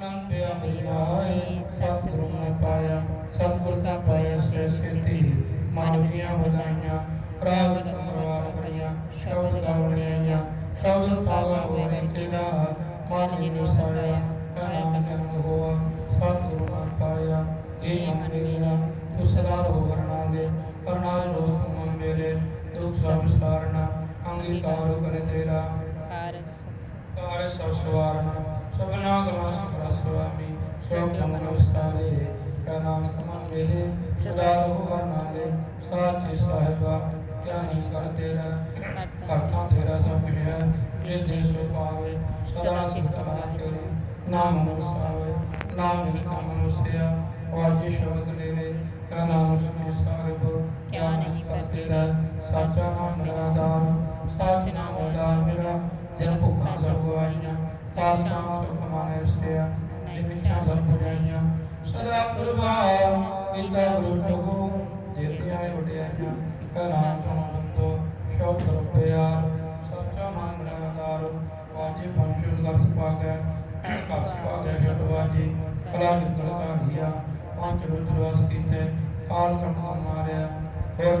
ਅਨੰਤ ਪਿਆ ਮਿਲ ਸਤਿਗੁਰੂ ਮੈਂ ਪਾਇਆ, ਸਤਿਗੁਰ ਦਾ ਪਾਇਆ ਸੇ ਸੇਤੀ, ਮਨ ਦੀਆਂ ਵਧਾਈਆਂ, ਰਾਗ ਪਰਵਾਰ ਬੜੀਆਂ ਸ਼ਬਦ ਗਾਉਣੇ ਆਈਆਂ ਸ਼ਬਦ ਪਾਵਾ ਹੋਰੇ ਤੇਰਾ, ਮਨ ਜੀ ਨੂੰ ਸਾਇਆ ਨਾਮ ਜਨਮ ਹੋਆ, ਸਤਿਗੁਰੂ ਮੈਂ ਪਾਇਆ, ਇਹ ਮਨ ਮੇਰਿਆ ਤੂੰ ਸਦਾ ਰੋ ਵਰਨਾਲੇ ਕਰਨਾਲ ਰੋ ਤੁਮ ਮੇਰੇ, ਦੁਖ ਸੰਸਾਰਨਾ ਅੰਗੀਕਾਰ ਕਰੇ ਤੇਰਾ। ਕਾਰਜ ਸਭ ਕਾਰੇ ਸਭ ਸਵਾਰਨਾ ਸਭਨਾ ਗਲਾ ਸਭਾ ਸੁਆਮੀ। ਸਭ ਜਮਨ ਸਾਰੇ ਕਾ ਨਾਨਕ ਮਨ ਮੇਰੇ ਸਦਾ ਰਹੁ ਵਰਨਾਲੇ ਸਾਚੇ ਸਾਹਿਬਾ, ਕਿਆ ਨਹੀਂ ਕਰ ਤੇਰਾ? ਕਰਤਾ ਤੇਰਾ ਸਭ ਕੁਝ ਹੈ ਜੇ ਦੇ ਸੋ ਪਾਵੇ, ਸਦਾ ਸਿਫਤ ਤੇਰੇ ਨਾਮ ਮਨੁਸਾਵੇ ਨਾਮ ਜਿਨ ਕਾ ਮਨੁਸਿਆ ਵਾਜੇ ਸ਼ਬਦ ਨੇਰੇ ਕਾ ਨਾਮ ਸੁਨੇ ਸਾਹਿਬ, ਕਿਆ ਨਹੀਂ ਕਰ ਤੇਰਾ? ਸਾਚਾ ਨਾਮ ਮੇਰਾ ਆਧਾਰ, ਸਾਚ ਨਾਮ ਆਧਾਰ ਮੇਰਾ। ਦਿਨ ਭੁੱਖਾਂ ਸਭ ਗਵਾਈਆਂ ਪਾਸ ਨਾਮ ਸੁਖ ਮਾਨੇ ਸਿਆ ਜਿਨ ਵਿਚਾਂ ਸਭ ਬੁਝਾਈਆਂ ਸਦਾ ਪ੍ਰਭਾਵ ਕੀਤਾ ਗੁਰੂ ਟੋਗੋ ਦੇਤਿਆਂ ਵਡਿਆਈਆਂ ਕਰਾਂ ਤੋਂ ਲੰਦੋ ਸ਼ੌਕ ਰੁਪਿਆਰ ਸੱਚਾ ਨਾਮ ਮੇਰਾ ਆਧਾਰ ਵਾਜੇ ਪੰਚੁਲ ਕਰ ਸਪਾਗੈ ਕਰ ਸਪਾਗੈ ਛਡਵਾਜੀ ਕਲਾ ਨਿਕਲ ਕਾਢੀਆ ਪੰਜ ਰੁਜ ਰਸ ਕੀਤੇ ਕਾਲ ਕੰਡਾ ਮਾਰਿਆ, ਹੋਰ